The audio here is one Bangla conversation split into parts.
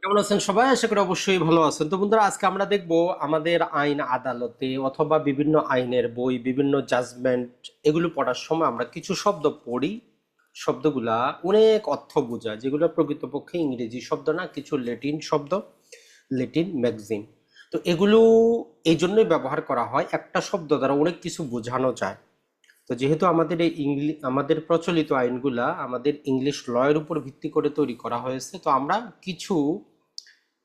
কেমন আছেন সবাই? আশা করি অবশ্যই ভালো আছেন। তো বন্ধুরা, আজকে আমরা দেখব আমাদের আইন আদালতে অথবা বিভিন্ন আইনের বই, বিভিন্ন জাজমেন্ট এগুলো পড়ার সময় আমরা কিছু শব্দ পড়ি। শব্দগুলা অনেক অর্থ বোঝায়, যেগুলো প্রকৃতপক্ষে ইংরেজি শব্দ না, কিছু লেটিন শব্দ লেটিন ম্যাগজিন তো এগুলো এই জন্যই ব্যবহার করা হয়, একটা শব্দ দ্বারা অনেক কিছু বোঝানো যায়। তো যেহেতু আমাদের এই ইংলি, আমাদের প্রচলিত আইনগুলা আমাদের ইংলিশ লয়ের উপর ভিত্তি করে তৈরি করা হয়েছে, তো আমরা কিছু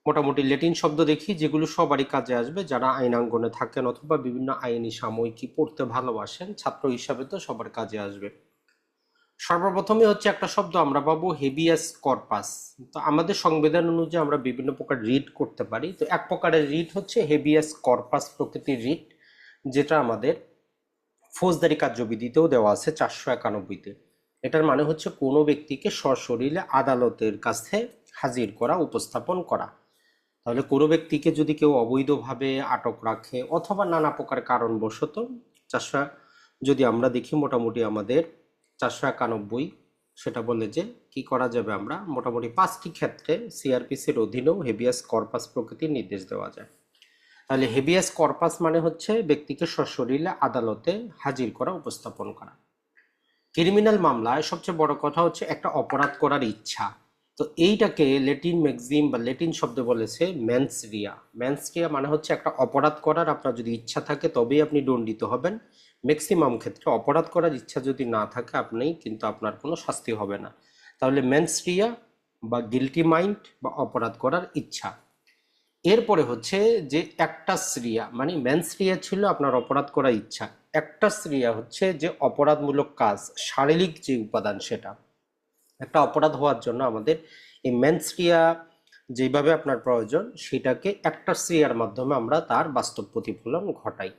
মোটামুটি লেটিন শব্দ দেখি যেগুলো সবারই কাজে আসবে, যারা আইনাঙ্গনে থাকেন অথবা বিভিন্ন আইনি সাময়িকী পড়তে ভালোবাসেন, ছাত্র হিসাবে তো সবার কাজে আসবে। সর্বপ্রথমে হচ্ছে একটা শব্দ আমরা পাবো হেবিয়াস কর্পাস। তো আমাদের সংবিধান অনুযায়ী আমরা বিভিন্ন প্রকার রিড করতে পারি, তো এক প্রকারের রিট হচ্ছে হেবিয়াস কর্পাস প্রকৃতির রিট, যেটা আমাদের ফৌজদারি কার্যবিধিতেও দেওয়া আছে চারশো একানব্বইতে। এটার মানে হচ্ছে কোনো ব্যক্তিকে সশরীরে আদালতের কাছে হাজির করা, উপস্থাপন করা। তাহলে কোনো ব্যক্তিকে যদি কেউ অবৈধভাবে আটক রাখে অথবা নানা প্রকার কারণবশত চারশো, যদি আমরা দেখি মোটামুটি আমাদের চারশো একানব্বই, সেটা বলে যে কি করা যাবে আমরা? মোটামুটি পাঁচটি ক্ষেত্রে সিআরপিসির অধীনেও হেভিয়াস কর্পাস প্রকৃতির নির্দেশ দেওয়া যায়। তাহলে হেবিয়াস কর্পাস মানে হচ্ছে ব্যক্তিকে সশরীরে আদালতে হাজির করা, উপস্থাপন করা। ক্রিমিনাল মামলায় সবচেয়ে বড় কথা হচ্ছে একটা অপরাধ করার ইচ্ছা। তো এইটাকে লেটিন ম্যাক্সিম বা লেটিন শব্দে বলেছে ম্যান্সরিয়া। ম্যান্সরিয়া মানে হচ্ছে একটা অপরাধ করার আপনার যদি ইচ্ছা থাকে তবেই আপনি দণ্ডিত হবেন। ম্যাক্সিমাম ক্ষেত্রে অপরাধ করার ইচ্ছা যদি না থাকে আপনি কিন্তু আপনার কোনো শাস্তি হবে না। তাহলে ম্যান্সরিয়া বা গিলটি মাইন্ড বা অপরাধ করার ইচ্ছা। এরপরে হচ্ছে যে একটা শ্রিয়া মানে ম্যানশ্রিয়া ছিল আপনার অপরাধ করার ইচ্ছা। একটা শ্রিয়া হচ্ছে যে অপরাধমূলক কাজ, শারীরিক যে উপাদান সেটা। একটা অপরাধ হওয়ার জন্য আমাদের এই ম্যানশ্রিয়া যেভাবে আপনার প্রয়োজন, সেটাকে একটা শ্রিয়ার মাধ্যমে আমরা তার বাস্তব প্রতিফলন ঘটাই।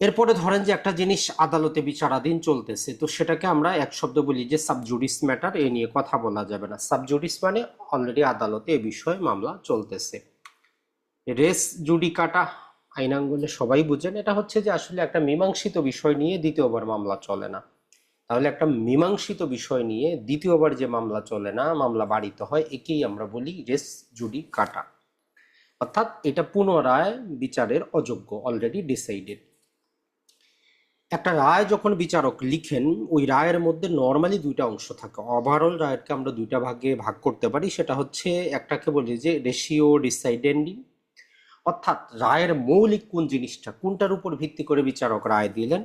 এরপরে ধরেন যে একটা জিনিস আদালতে বিচারাধীন চলতেছে, তো সেটাকে আমরা এক শব্দ বলি যে সাবজুডিস ম্যাটার এ নিয়ে কথা বলা যাবে না। সাবজুডিস মানে অলরেডি আদালতে এ বিষয়ে মামলা চলতেছে। রেস জুডিকাটা আইনাঙ্গনে সবাই বুঝেন, এটা হচ্ছে যে আসলে একটা মীমাংসিত বিষয় নিয়ে দ্বিতীয়বার মামলা চলে না। তাহলে একটা মীমাংসিত বিষয় নিয়ে দ্বিতীয়বার যে মামলা চলে না, মামলা বাড়িতে হয়, একেই আমরা বলি রেস জুডি কাটা অর্থাৎ এটা পুনরায় বিচারের অযোগ্য অলরেডি ডিসাইডেড একটা রায় যখন বিচারক লিখেন, ওই রায়ের মধ্যে নর্মালি দুইটা অংশ থাকে। ওভারঅল রায়কে আমরা দুইটা ভাগে ভাগ করতে পারি। সেটা হচ্ছে একটাকে বলি যে রেশিও ডিসাইডেন্ডি অর্থাৎ রায়ের মৌলিক কোন জিনিসটা, কোনটার উপর ভিত্তি করে বিচারক রায় দিলেন।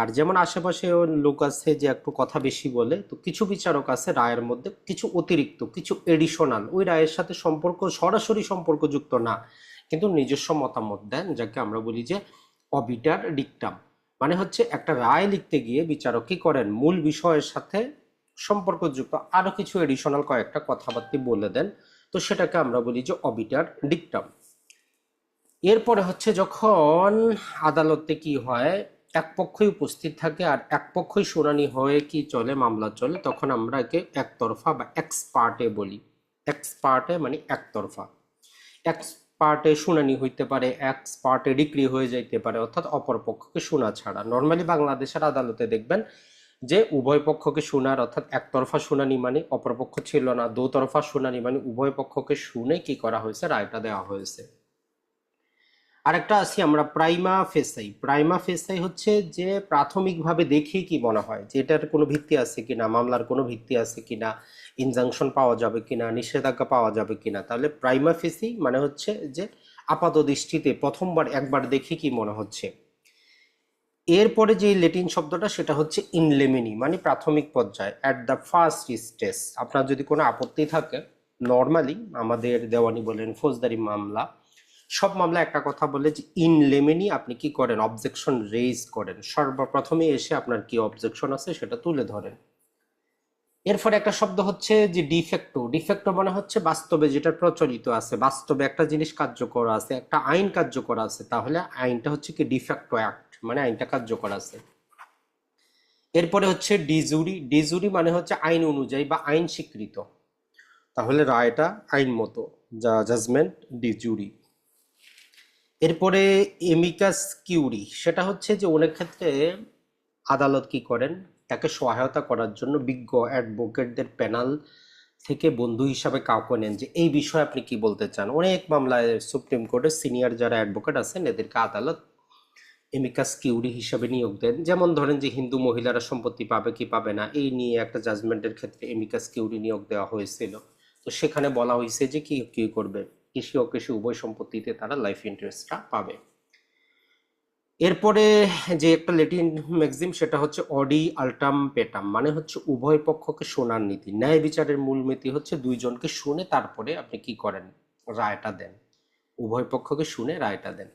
আর যেমন আশেপাশে লোক আছে যে একটু কথা বেশি বলে, তো কিছু বিচারক আছে রায়ের মধ্যে কিছু অতিরিক্ত, কিছু এডিশনাল ওই রায়ের সাথে সম্পর্ক সরাসরি সম্পর্কযুক্ত না, কিন্তু নিজস্ব মতামত দেন, যাকে আমরা বলি যে অবিটার ডিকটাম মানে হচ্ছে একটা রায় লিখতে গিয়ে বিচারক কি করেন। মূল বিষয়ের সাথে সম্পর্কযুক্ত আরও কিছু এডিশনাল কয়েকটা কথাবার্তা বলে দেন। তো সেটাকে আমরা বলি যে অবিটার ডিকটাম এরপরে হচ্ছে যখন আদালতে কি হয়, এক পক্ষই উপস্থিত থাকে আর এক পক্ষই শুনানি হয়ে কি চলে, মামলা চলে, তখন আমরা একে একতরফা বা এক্সপার্টে বলি। এক্সপার্টে মানে একতরফা। এক্স পার্টে শুনানি হইতে পারে, এক পার্টে ডিক্রি হয়ে যাইতে পারে, অর্থাৎ অপর পক্ষকে শোনা ছাড়া। নর্মালি বাংলাদেশের আদালতে দেখবেন যে, উভয় পক্ষকে শোনার, অর্থাৎ একতরফা শুনানি মানে অপরপক্ষ ছিল না, দোতরফা শুনানি মানে উভয় পক্ষকে শুনে কি করা হয়েছে, রায়টা দেওয়া হয়েছে। আরেকটা আছি আমরা প্রাইমা ফেসাই। প্রাইমা ফেসাই হচ্ছে যে প্রাথমিকভাবে দেখি কি মনে হয়, যে এটার কোনো ভিত্তি আছে কিনা, মামলার কোনো ভিত্তি আছে কিনা ইনজাংশন পাওয়া যাবে কিনা, নিষেধাজ্ঞা পাওয়া যাবে কিনা। তাহলে প্রাইমা ফেসি মানে হচ্ছে যে আপাত দৃষ্টিতে প্রথমবার একবার দেখি কি মনে হচ্ছে। এরপরে যে লেটিন শব্দটা সেটা হচ্ছে ইনলেমিনি মানে প্রাথমিক পর্যায়ে অ্যাট দ্য ফার্স্ট স্টেজ আপনার যদি কোনো আপত্তি থাকে নর্মালি আমাদের দেওয়ানি বলেন, ফৌজদারি মামলা সব মামলা একটা কথা বলে যে ইন লেমেনি আপনি কি করেন? অবজেকশন রেজ করেন। সর্বপ্রথমে এসে আপনার কি অবজেকশন আছে সেটা তুলে ধরেন। এরপরে একটা শব্দ হচ্ছে যে ডিফেক্টো ডিফেক্টো মানে হচ্ছে বাস্তবে যেটা প্রচলিত আছে। বাস্তবে একটা জিনিস কার্যকর আছে, একটা আইন কার্যকর আছে, তাহলে আইনটা হচ্ছে কি ডিফেক্টো অ্যাক্ট মানে আইনটা কার্যকর আছে। এরপরে হচ্ছে ডিজুরি ডিজুরি মানে হচ্ছে আইন অনুযায়ী বা আইন স্বীকৃত। তাহলে রায়টা আইন মতো, যা জাজমেন্ট ডিজুরি এরপরে এমিকাস কিউরি, সেটা হচ্ছে যে অনেক ক্ষেত্রে আদালত কি করেন? তাকে সহায়তা করার জন্য বিজ্ঞ অ্যাডভোকেটদের প্যানাল থেকে বন্ধু হিসাবে কাউকে নেন যে এই বিষয়ে আপনি কি বলতে চান? অনেক মামলায় সুপ্রিম কোর্টের সিনিয়র যারা অ্যাডভোকেট আছেন, এদেরকে আদালত এমিকাস কিউরি হিসাবে নিয়োগ দেন। যেমন ধরেন যে হিন্দু মহিলারা সম্পত্তি পাবে কি পাবে না, এই নিয়ে একটা জাজমেন্টের ক্ষেত্রে এমিকাস কিউরি নিয়োগ দেওয়া হয়েছিল। তো সেখানে বলা হয়েছে যে কি কি করবে? কৃষি ও কৃষি উভয় সম্পত্তিতে তারা লাইফ ইন্টারেস্টটা পাবে। এরপরে যে একটা লেটিন ম্যাক্সিম সেটা হচ্ছে অডি আলটাম পেটাম মানে হচ্ছে উভয় পক্ষকে শোনার নীতি। ন্যায় বিচারের মূল নীতি হচ্ছে দুইজনকে শুনে তারপরে আপনি কি করেন? রায়টা দেন। উভয় পক্ষকে শুনে রায়টা দেন।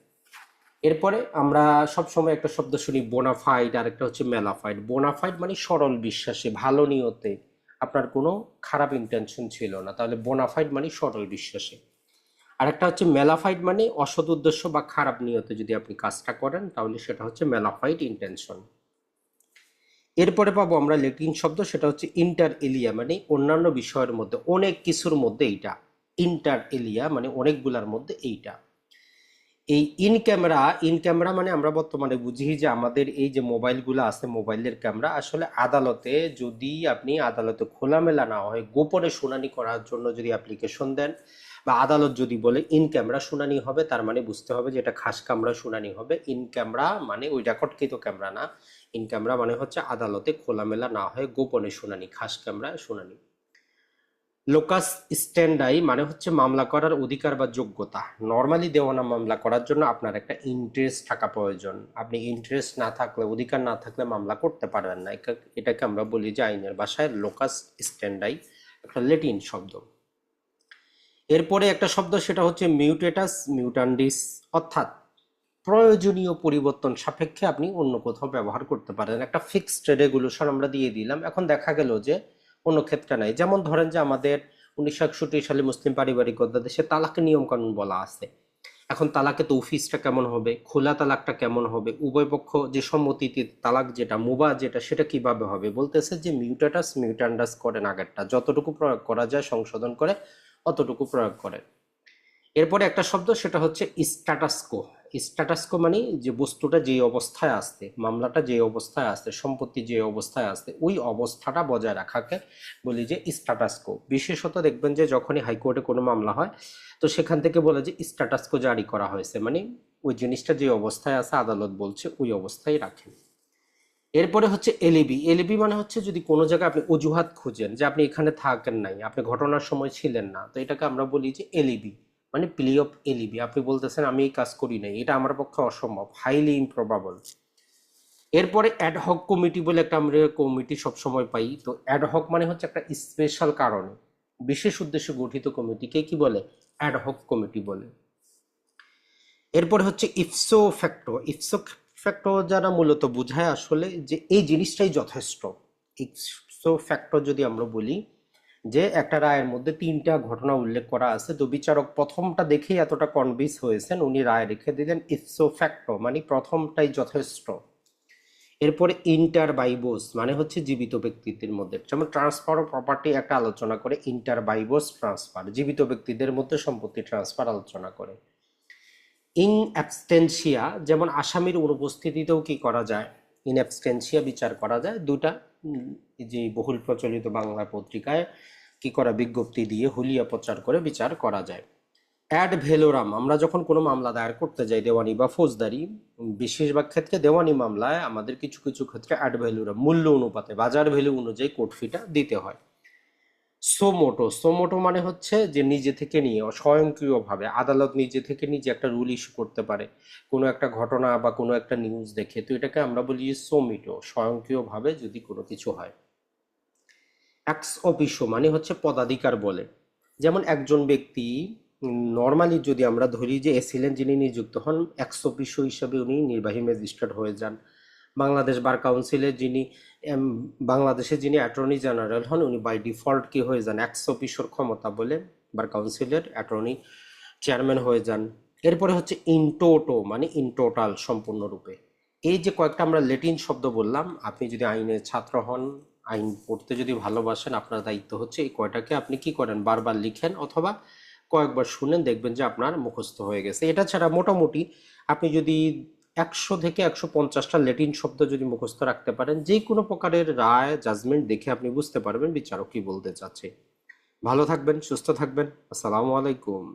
এরপরে আমরা সব সময় একটা শব্দ শুনি বোনাফাইড আর একটা হচ্ছে মেলাফাইড বোনাফাইড মানে সরল বিশ্বাসে, ভালো নিয়তে। আপনার কোনো খারাপ ইন্টেনশন ছিল না। তাহলে বোনাফাইড মানে সরল বিশ্বাসে। আর একটা হচ্ছে মেলাফাইড মানে অসৎ উদ্দেশ্য বা খারাপ নিয়তে যদি আপনি কাজটা করেন, তাহলে সেটা হচ্ছে মেলাফাইড ইন্টেনশন এরপরে পাবো আমরা লেটিন শব্দ, সেটা হচ্ছে ইন্টার এলিয়া মানে অন্যান্য বিষয়ের মধ্যে, অনেক কিছুর মধ্যে এইটা। ইন্টার এলিয়া মানে অনেকগুলার মধ্যে এইটা। এই ইন ক্যামেরা ইন ক্যামেরা মানে আমরা বর্তমানে বুঝি যে আমাদের এই যে মোবাইলগুলো আছে, মোবাইলের ক্যামেরা আসলে আদালতে যদি আপনি আদালতে খোলামেলা না হয়, গোপনে শুনানি করার জন্য যদি অ্যাপ্লিকেশন দেন বা আদালত যদি বলে ইন ক্যামেরা শুনানি হবে, তার মানে বুঝতে হবে যে এটা খাস ক্যামেরা শুনানি হবে। ইন ক্যামেরা মানে ওই রেকর্ডকৃত ক্যামেরা না। ইন ক্যামেরা মানে হচ্ছে আদালতে খোলামেলা না হয় গোপনে শুনানি, খাস ক্যামেরা শুনানি। লোকাস স্ট্যান্ডাই মানে হচ্ছে মামলা করার অধিকার বা যোগ্যতা। নর্মালি দেওয়ানা মামলা করার জন্য আপনার একটা ইন্টারেস্ট থাকা প্রয়োজন। আপনি ইন্টারেস্ট না থাকলে, অধিকার না থাকলে মামলা করতে পারবেন না। এটাকে আমরা বলি যে আইনের ভাষায় লোকাস স্ট্যান্ডাই একটা লেটিন শব্দ। এরপরে একটা শব্দ, সেটা হচ্ছে মিউটেটাস মিউটান্ডিস অর্থাৎ প্রয়োজনীয় পরিবর্তন সাপেক্ষে আপনি অন্য কোথাও ব্যবহার করতে পারেন। একটা ফিক্সড রেগুলেশন আমরা দিয়ে দিলাম। এখন দেখা গেল যে অন্য ক্ষেত্রে নাই। যেমন ধরেন যে আমাদের উনিশশো একষট্টি সালে মুসলিম পারিবারিক অধ্যাদেশে তালাকের নিয়ম কানুন বলা আছে। এখন তালাকে তো তৌফিসটা কেমন হবে? খোলা তালাকটা কেমন হবে? উভয় পক্ষ যে সম্মতিতে তালাক যেটা, মুবা যেটা, সেটা কীভাবে হবে? বলতেছে যে মিউটাটাস মিউটান্ডাস করেন আগেরটা। যতটুকু প্রয়োগ করা যায়, সংশোধন করে অতটুকু প্রয়োগ করে। এরপরে একটা শব্দ, সেটা হচ্ছে স্ট্যাটাসকো। স্ট্যাটাসকো মানে যে বস্তুটা যে অবস্থায় আসছে, মামলাটা যে অবস্থায় আসতে সম্পত্তি যে অবস্থায় আসতে ওই অবস্থাটা বজায় রাখাকে বলি যে স্ট্যাটাসকো। বিশেষত দেখবেন যে যখনই হাইকোর্টে কোনো মামলা হয়, তো সেখান থেকে বলে যে স্ট্যাটাসকো জারি করা হয়েছে। মানে ওই জিনিসটা যে অবস্থায় আছে, আদালত বলছে, ওই অবস্থায় রাখেন। এরপরে হচ্ছে এলিবি এলিবি মানে হচ্ছে যদি কোনো জায়গায় আপনি অজুহাত খুঁজেন যে আপনি এখানে থাকেন নাই, আপনি ঘটনার সময় ছিলেন না, তো এটাকে আমরা বলি যে এলিবি মানে প্লি অফ এলিবি আপনি বলতেছেন, আমি এই কাজ করি নাই। এটা আমার পক্ষে অসম্ভব হাইলি ইমপ্রবাবল এরপরে অ্যাডহক কমিটি বলে একটা আমরা কমিটি সবসময় পাই, তো অ্যাডহক মানে হচ্ছে একটা স্পেশাল কারণে, বিশেষ উদ্দেশ্যে গঠিত কমিটিকে কি বলে? অ্যাডহক কমিটি বলে। এরপরে হচ্ছে ইফসো ফ্যাক্টো ইফসো ফ্যাক্টো যারা মূলত বোঝায় আসলে যে এই জিনিসটাই যথেষ্ট। ইফসো ফ্যাক্টো যদি আমরা বলি যে একটা রায়ের মধ্যে তিনটা ঘটনা উল্লেখ করা আছে, তো বিচারক প্রথমটা দেখেই এতটা কনভিন্স হয়েছেন, উনি রায় রেখে দিলেন ইফসো ফ্যাক্টো মানে প্রথমটাই যথেষ্ট। এরপরে ইন্টার বাইবোস মানে হচ্ছে জীবিত ব্যক্তিদের মধ্যে। যেমন ট্রান্সফার অফ প্রপার্টি একটা আলোচনা করে ইন্টার বাইবোস ট্রান্সফার জীবিত ব্যক্তিদের মধ্যে সম্পত্তি ট্রান্সফার আলোচনা করে। ইন অ্যাবস্টেন্সিয়া যেমন আসামির অনুপস্থিতিতেও কি করা যায়? ইন অ্যাবস্টেন্সিয়া বিচার করা যায়। দুটা যে বহুল প্রচলিত বাংলা পত্রিকায় কি করা, বিজ্ঞপ্তি দিয়ে হুলিয়া প্রচার করে বিচার করা যায়। অ্যাড ভেলোরাম আমরা যখন কোনো মামলা দায়ের করতে যাই, দেওয়ানি বা ফৌজদারি, বেশিরভাগ ক্ষেত্রে দেওয়ানি মামলায় আমাদের কিছু কিছু ক্ষেত্রে অ্যাড ভ্যালুরাম মূল্য অনুপাতে, বাজার ভ্যালু অনুযায়ী কোর্ট ফিটা দিতে হয়। সোমোটো। সোমোটো মানে হচ্ছে যে নিজে থেকে নিয়ে স্বয়ংক্রিয়ভাবে আদালত নিজে থেকে নিজে একটা রুল ইস্যু করতে পারে। কোনো একটা ঘটনা বা কোনো একটা নিউজ দেখে। তো এটাকে আমরা বলি সোমিটো, স্বয়ংক্রিয়ভাবে যদি কোনো কিছু হয়। অ্যাক্স অফিসো মানে হচ্ছে পদাধিকার বলে। যেমন একজন ব্যক্তি, নর্মালি যদি আমরা ধরি যে এসিলেন যিনি নিযুক্ত হন, অ্যাক্স অফিসো হিসাবে উনি নির্বাহী ম্যাজিস্ট্রেট হয়ে যান। বাংলাদেশ বার কাউন্সিলের যিনি বাংলাদেশে যিনি অ্যাটর্নি জেনারেল হন, উনি বাই ডিফল্ট কি হয়ে যান, একশো অফিসোর ক্ষমতা বলে বার কাউন্সিলের অ্যাটর্নি চেয়ারম্যান হয়ে যান। এরপরে হচ্ছে ইন টোটো মানে ইন টোটাল সম্পূর্ণরূপে। এই যে কয়েকটা আমরা লেটিন শব্দ বললাম, আপনি যদি আইনের ছাত্র হন, আইন পড়তে যদি ভালোবাসেন, আপনার দায়িত্ব হচ্ছে এই কয়টাকে আপনি কি করেন, বারবার লিখেন অথবা কয়েকবার শুনেন, দেখবেন যে আপনার মুখস্থ হয়ে গেছে। এটা ছাড়া মোটামুটি আপনি যদি একশো থেকে একশো পঞ্চাশটা লেটিন শব্দ যদি মুখস্থ রাখতে পারেন, যে কোনো প্রকারের রায় জাজমেন্ট দেখে আপনি বুঝতে পারবেন বিচারক কি বলতে চাচ্ছে। ভালো থাকবেন, সুস্থ থাকবেন, আসসালামু আলাইকুম।